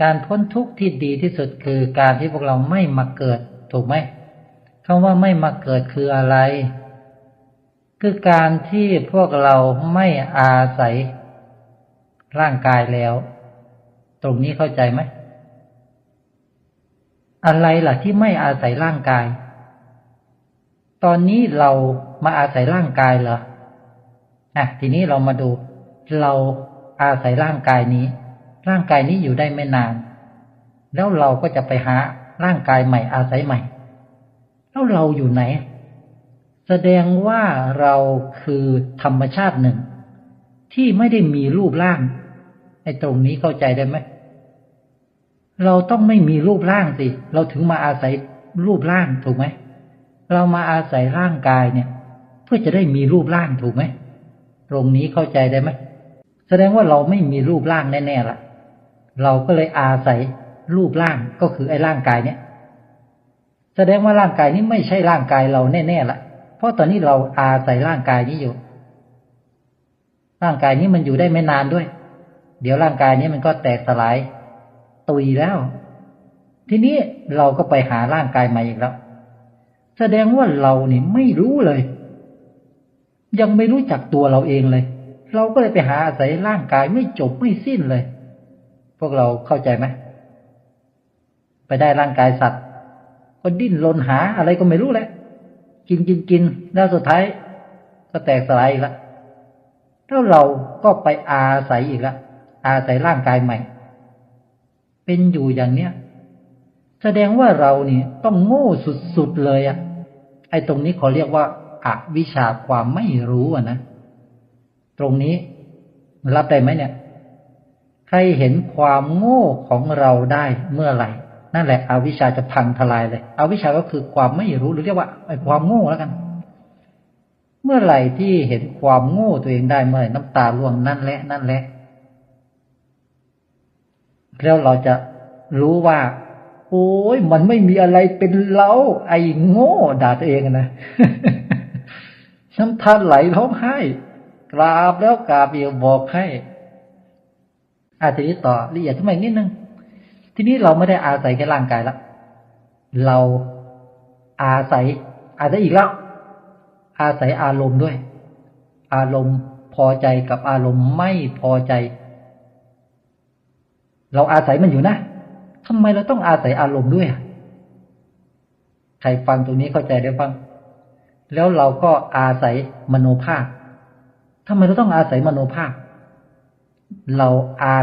การพ้นทุกข์ที่ดีที่สุดคือการที่พวกเราไม่มาเกิด ถูกไหมคำว่าไม่มาเกิดคืออะไร คือการที่พวกเราไม่อาศัย ร่างกายแล้ว ตรงนี้เข้าใจไหม อะไรล่ะที่ไม่อาศัยร่างกาย ตอนนี้เรามาอาศัยร่างกายเหรออะทีนี้เรามาดู เราอาศัยร่างกายนี้ ร่างกายนี้อยู่ได้ไม่นาน แล้วเราก็จะไปหาร่างกายใหม่อาศัยใหม่ แล้วเราอยู่ไหน แสดงว่าเราคือธรรมชาติหนึ่ง ที่ไม่ได้มีรูปร่างไอ้ตรงนี้เข้าใจได้ไหมเราต้องไม่มีรูปร่างสิ เราถึงมาอาศัยรูปร่างถูกไหม เรามาอาศัยร่างกายเนี่ย เพื่อจะได้มีรูปร่างถูกไหม ตรงนี้เข้าใจได้ไหม แสดงว่าเราไม่มีรูปร่างแน่ๆละ เราก็เลยอาศัยรูปร่างก็คือไอ้ร่างกายเนี่ยแสดงว่าร่างกายนี้ไม่ใช่ร่างกายเราแน่ๆละเพราะตอนนี้เราอาศัยร่างกายนี้อยู่ ร่างกายนี้มันอยู่ได้ไม่นานด้วย เดี๋ยวร่างกายนี้มันก็แตกสลาย ตุยแล้ว ทีนี้เราก็ไปหาร่างกายใหม่อีกแล้ว แสดงว่าเราเนี่ยไม่รู้เลย ยังไม่รู้จักตัวเราเองเลย เราก็เลยไปหาอาศัยร่างกายไม่จบไม่สิ้นเลย พวกเราเข้าใจไหมไปได้ร่างกายสัตว์ ก็ดิ้นรนหาอะไรก็ไม่รู้แหละ กินกินกินแล้วสุดท้าย ก็แตกสลายอีกล้วแล้วเราก็ไปอาศัยอีกล้วอาศัยร่างกายใหม่ เป็นอยู่อย่างเนี้ยแสดงว่าเราเนี่ยต้องโง่สุดๆเลยอะไอ้ตรงนี้ขาเรียกว่าอาวิชชาความไม่รู้อะนะ ตรงนี้รับได้ไหมเนี่ย ใครเห็นความโง่ของเราได้เมื่อไหร่นั่นแหละอวิชชาจะพังทลายเลยอวิชชาก็คือความไม่รู้หรือเรียกว่าไอ้ความโง่แล้วกัน เมื่อไหร่ที่เห็นความโง่ตัวเองได้เมื่อไหร่น้ำตาร่วงนั่นแหละนั่นแหละแล้วเราจะรู้ว่า โอ้ยมันไม่มีอะไรเป็นเรา ไอ้โง่ด่าตัวเองนะน้ำตาไหลร้องไห้กราบแล้วกราบอีกบอกให้ อาทีนี้ต่อละเอียดขึ้นมาอีกนิดนึง ทีนี้เราไม่ได้อาศัยแค่ร่างกายละ เราอาศัย อาศัยอีกแล้ว อาศัยอารมณ์ด้วย อารมณ์พอใจกับอารมณ์ไม่พอใจ เราอาศัยมันอยู่นะทำไมเราต้องอาศัยอารมณ์ด้วยใครฟังตรงนี้เข้าใจได้บ้างแล้วเราก็อาศัยมโนภาพทำไมเราต้องอาศัยมโนภาพ เราอา